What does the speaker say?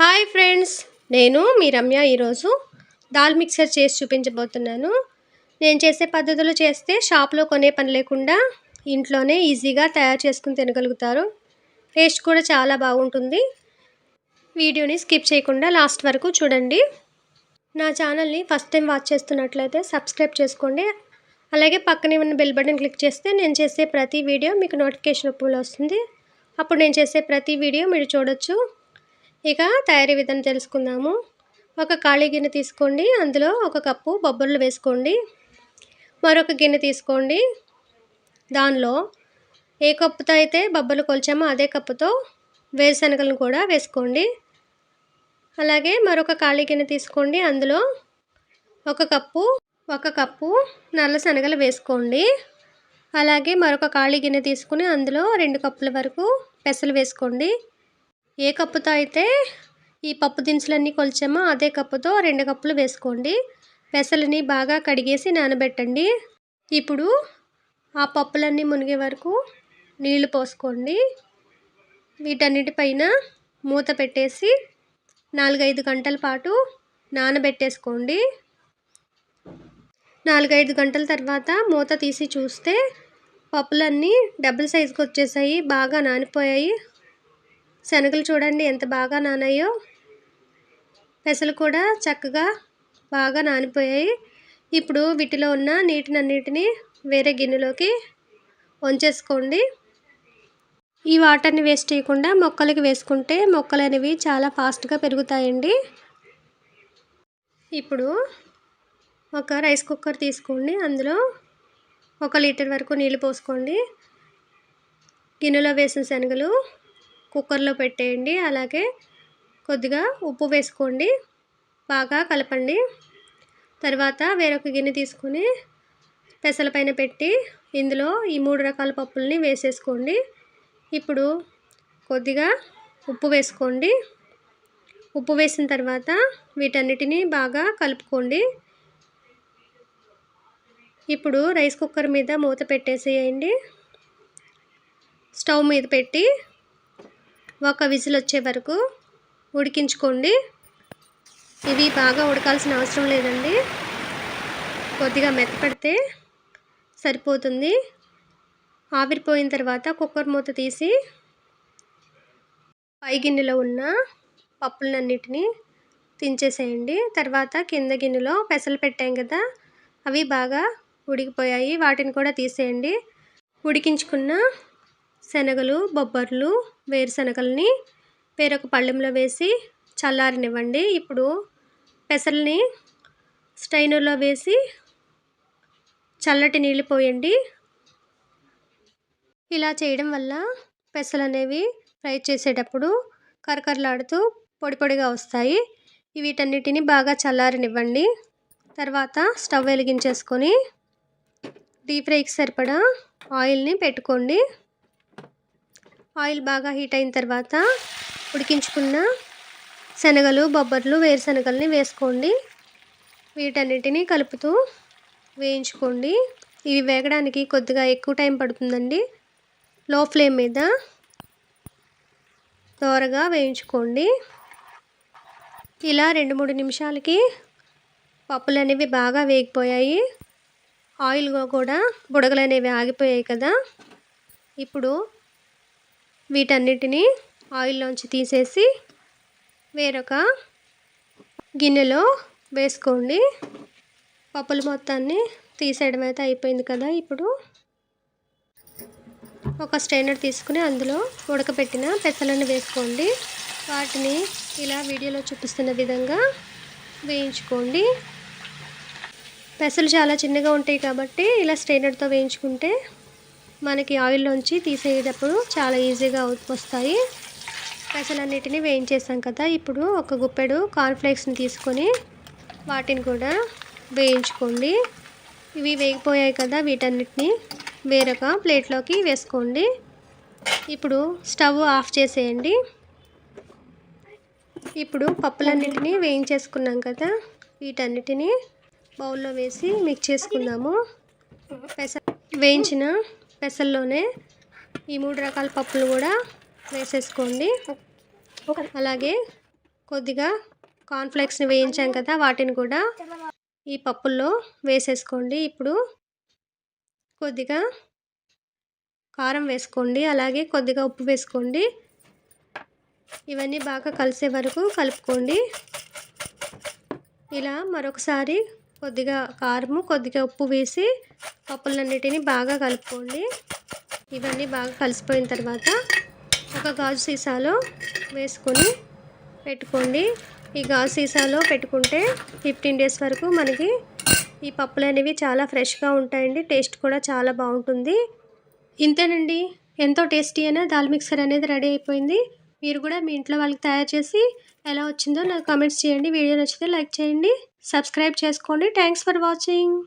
Hi friends నేను మీ రమ్య ఈరోజు dal mixer చేసి చూపించబోతున్నాను. నేను చేసే పద్ధతులు చేస్తే షాప్లో కొనే పని లేకుండా ఇంట్లోనే ఈజీగా తయారు చేసుకుని తినగలుగుతారు. టేస్ట్ కూడా చాలా బాగుంటుంది. వీడియోని స్కిప్ చేయకుండా లాస్ట్ వరకు చూడండి. నా ఛానల్ని ఫస్ట్ టైం వాచ్ చేస్తున్నట్లయితే సబ్స్క్రైబ్ చేసుకోండి. అలాగే పక్కనే ఉన్న బెల్ బటన్ క్లిక్ చేస్తే నేను చేసే ప్రతి వీడియో మీకు నోటిఫికేషన్ రూపంలో వస్తుంది. అప్పుడు నేను చేసే ప్రతి వీడియో మీరు చూడొచ్చు. ఇక తయారీ విధానం తెలుసుకుందాము. ఒక ఖాళీ గిన్నె తీసుకోండి. అందులో ఒక కప్పు బొబ్బర్లు వేసుకోండి. మరొక గిన్నె తీసుకోండి. దానిలో ఏ కప్పుతో అయితే బొబ్బర్లు కొలిచామో అదే కప్పుతో వేరుశనగలను కూడా వేసుకోండి. అలాగే మరొక ఖాళీ గిన్నె తీసుకోండి. అందులో ఒక కప్పు ఒక కప్పు నల్ల శనగలు వేసుకోండి. అలాగే మరొక ఖాళీ గిన్నె తీసుకుని అందులో రెండు కప్పుల వరకు పెసలు వేసుకోండి. ఏ కప్పుతో అయితే ఈ పప్పు దినుసులన్నీ కొలిచామో అదే కప్పుతో రెండు కప్పులు వేసుకోండి. పెసలని బాగా కడిగేసి నానబెట్టండి. ఇప్పుడు ఆ పప్పులన్నీ మునిగే వరకు నీళ్ళు పోసుకోండి. వీటన్నిటిపైన మూత పెట్టేసి నాలుగైదు గంటల పాటు నానబెట్టేసుకోండి. నాలుగైదు గంటల తర్వాత మూత తీసి చూస్తే పప్పులన్నీ డబుల్ సైజుకి వచ్చేసాయి బాగా నానిపోయాయి. శనగలు చూడండి ఎంత బాగా నానాయో. పెసలు కూడా చక్కగా బాగా నానిపోయాయి. ఇప్పుడు వీటిలో ఉన్న నీటినన్నిటిని వేరే గిన్నెలోకి వంచేసుకోండి. ఈ వాటర్ని వేస్ట్ చేయకుండా మొక్కలకి వేసుకుంటే మొక్కలు అనేవి చాలా ఫాస్ట్గా పెరుగుతాయండి. ఇప్పుడు ఒక రైస్ కుక్కర్ తీసుకోండి. అందులో ఒక లీటర్ వరకు నీళ్ళు పోసుకోండి. గిన్నెలో వేసిన శనగలు కుక్కర్లో పెట్టేయండి. అలాగే కొద్దిగా ఉప్పు వేసుకోండి. బాగా కలపండి. తర్వాత వేరొక గిన్నె తీసుకొని పెసల పైన పెట్టి ఇందులో ఈ మూడు రకాల పప్పుల్ని వేసేసుకోండి. ఇప్పుడు కొద్దిగా ఉప్పు వేసుకోండి. ఉప్పు వేసిన తర్వాత వీటన్నిటిని బాగా కలుపుకోండి. ఇప్పుడు రైస్ కుక్కర్ మీద మూత పెట్టేసేయండి. స్టవ్ మీద పెట్టి ఒక విజిల్ వచ్చే వరకు ఉడికించుకోండి. ఇవి బాగా ఉడకాల్సిన అవసరం లేదండి. కొద్దిగా మెత్తపడితే సరిపోతుంది. ఆవిరిపోయిన తర్వాత కుక్కర్ మూత తీసి పై గిన్నెలో ఉన్న పప్పులన్నిటిని తించేసేయండి తర్వాత కింద గిన్నెలో పెసలు పెట్టాం కదా అవి బాగా ఉడికిపోయాయి. వాటిని కూడా తీసేయండి. ఉడికించుకున్న శనగలు బొబ్బర్లు వేరుశనగల్ని వేరొక పళ్ళెంలో వేసి చల్లారనివ్వండి. ఇప్పుడు పెసల్ని స్టైనర్లో వేసి చల్లటి నీళ్ళు పోయండి. ఇలా చేయడం వల్ల పెసలు అనేవి ఫ్రై చేసేటప్పుడు కరకరలాడుతూ పొడి పొడిగా వస్తాయి. వీటన్నిటిని బాగా చల్లారనివ్వండి. తర్వాత స్టవ్ వెలిగించేసుకొని డీప్ ఫ్రైకి సరిపడా ఆయిల్ని పెట్టుకోండి. ఆయిల్ బాగా హీట్ అయిన తర్వాత ఉడికించుకున్న శనగలు బొబ్బర్లు వేరుశనగల్ని వేసుకోండి. వీటన్నిటిని కలుపుతూ వేయించుకోండి. ఇవి వేగడానికి కొద్దిగా ఎక్కువ టైం పడుతుందండి. లో ఫ్లేమ్ మీద దోరగా వేయించుకోండి. ఇలా రెండు మూడు నిమిషాలకి పప్పులు అనేవి బాగా వేగిపోయాయి. ఆయిల్ కూడా బుడగలు అనేవి ఆగిపోయాయి కదా. ఇప్పుడు వీటన్నిటిని ఆయిల్లోంచి తీసేసి వేరొక గిన్నెలో వేసుకోండి. పప్పులు మొత్తాన్ని తీసేయడం అయితే అయిపోయింది కదా ఇప్పుడు. ఒక స్ట్రైనర్ తీసుకుని అందులో ఉడకబెట్టిన పెసలను వేసుకోండి. వాటిని ఇలా వీడియోలో చూపిస్తున్న విధంగా వేయించుకోండి. పెసలు చాలా చిన్నగా ఉంటాయి కాబట్టి ఇలా స్ట్రైనర్తో వేయించుకుంటే మనకి ఆయిల్లోంచి తీసేటప్పుడు చాలా ఈజీగా వస్తాయి. పెసలన్నిటిని వేయించేసాం కదా. ఇప్పుడు ఒక గుప్పెడు కార్న్ఫ్లేక్స్ని తీసుకొని వాటిని కూడా వేయించుకోండి. ఇవి వేగిపోయాయి కదా వీటన్నిటిని వేరొక ప్లేట్లోకి వేసుకోండి. ఇప్పుడు స్టవ్ ఆఫ్ చేసేయండి. ఇప్పుడు పప్పులన్నిటిని వేయించేసుకున్నాం కదా. వీటన్నిటిని బౌల్లో వేసి మిక్స్ చేసుకుందాము. పెస వేయించిన పెసల్లోనే ఈ మూడు రకాల పప్పులు కూడా వేసేసుకోండి. అలాగే కొద్దిగా కార్న్ఫ్లెక్స్ని వేయించాం కదా వాటిని కూడా ఈ పప్పుల్లో వేసేసుకోండి. ఇప్పుడు కొద్దిగా కారం వేసుకోండి అలాగే కొద్దిగా ఉప్పు వేసుకోండి. ఇవన్నీ బాగా కలిసే వరకు కలుపుకోండి. ఇలా మరొకసారి కొద్దిగా కారము కొద్దిగా ఉప్పు వేసి పప్పులన్నిటిని బాగా కలుపుకోండి. ఇవన్నీ బాగా కలిసిపోయిన తర్వాత ఒక గాజు సీసాలో వేసుకొని పెట్టుకోండి. ఈ గాజు సీసాలో పెట్టుకుంటే ఫిఫ్టీన్ డేస్ వరకు మనకి ఈ పప్పులు అనేవి చాలా ఫ్రెష్గా ఉంటాయండి. టేస్ట్ కూడా చాలా బాగుంటుంది. ఇంతేనండి. ఎంతో టేస్టీ అయినా దాల్ మిక్సర్ అనేది రెడీ అయిపోయింది. మీరు కూడా మీ ఇంట్లో వాళ్ళకి తయారు చేసి ఎలా వచ్చిందో నాకు కామెంట్స్ చేయండి. వీడియో నచ్చితే లైక్ చేయండి. సబ్స్క్రైబ్ చేసుకోండి. Thanks for watching